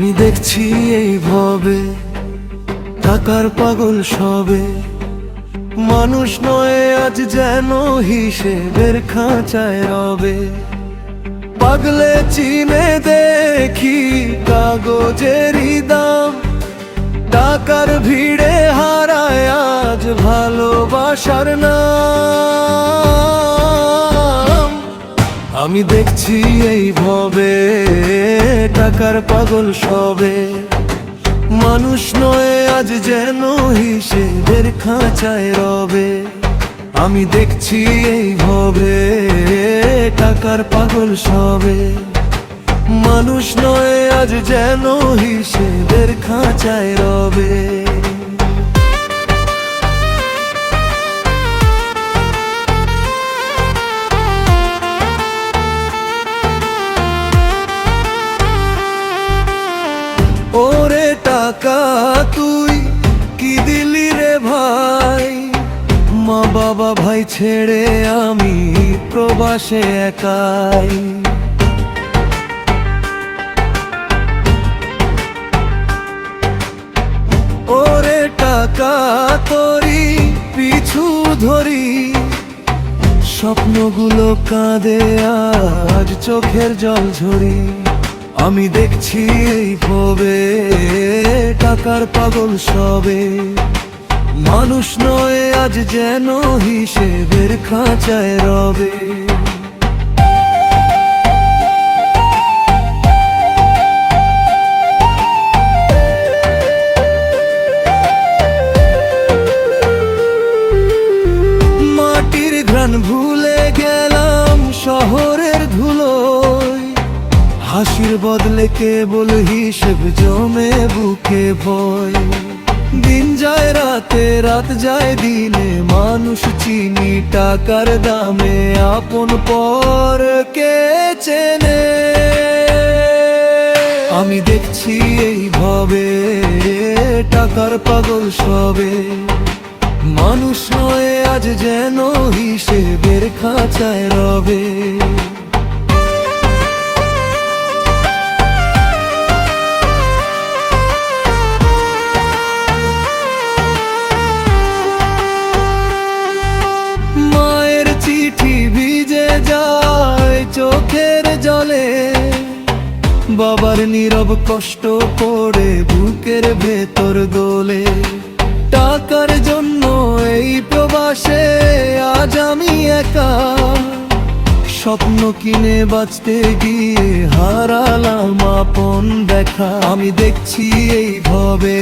দেখছি এই ভবে, টাকার পাগল সবে। মানুষ নয় আজ যেন হিসেবের খাঁচায় রবে। পাগলে চিনে দেখি কাগজেরই দাম। টাকার ভিড়ে হারায় আজ ভালোবাসার নাম। আমি দেখছি এই ভবে টাকার পাগল সবে। মানুষ নয় আজ যেন হিসেবের খাঁচায় রবে। আমি দেখছি এই ভবে, টাকার পাগল সবে। মানুষ নয় আজ যেন হিসেবের খাঁচায় রবে। ছেড়ে আমি প্রবাসে একাই। ওরে টাকা তোরি পিছু ধরি, স্বপ্নগুলো কাঁদে আজ চোখের জল ঝরি। আমি দেখছি এই ভবে টাকার পাগল সবে। মানুষ নয়, আজ যেন হিসেবের খাঁচায় রবে। মাটির ঘ্রাণ ভুলে গেলাম শহরের ধুলোয়। হাসির বদলে কেবল হিসেব জমে বুকে ভয়। দিন যায় রাতে, রাত যায় দিনে। মানুষ চিনি টাকার দামে, আপন পর কে চেনে? আমি দেখছি এই ভাবে টাকার পাগল সবে। মানুষ নয় আজ যেন হিসেবের খাঁচায় রবে। বাবার নীরব কষ্ট পড়ে বুকের ভেতর দোলে। টাকার জন্য এই প্রবাসে আজ আমি একা। স্বপ্ন কিনে বাঁচতে গিয়ে হারালাম আপন দেখা। আমি দেখছি এই ভবে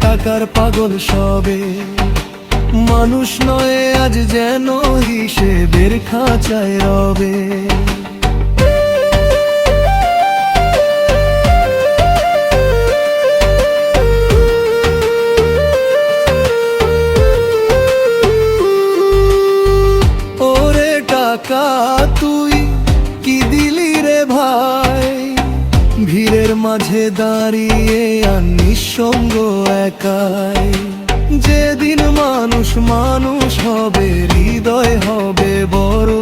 টাকার পাগল সবে। মানুষ নয় আজ যেন হিসেবের খাঁচায় রবে। টাকা তুই কি দিলি রে ভাই? ভিড়ের মাঝে দাঁড়িয়ে আর নিঃসঙ্গ একাই। যেদিন মানুষ মানুষ হবে, হৃদয় হবে বড়।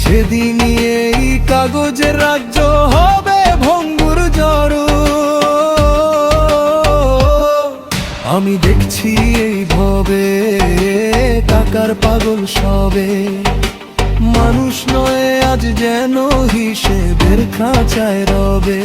সেদিনই এই কাগজের রাজ্য হবে ভঙ্গুর জড় আমি দেখছি এই ভবে টাকার পাগল সবে। মানুষ নয় আজ যেন হিসেবের খাঁচায় রবে।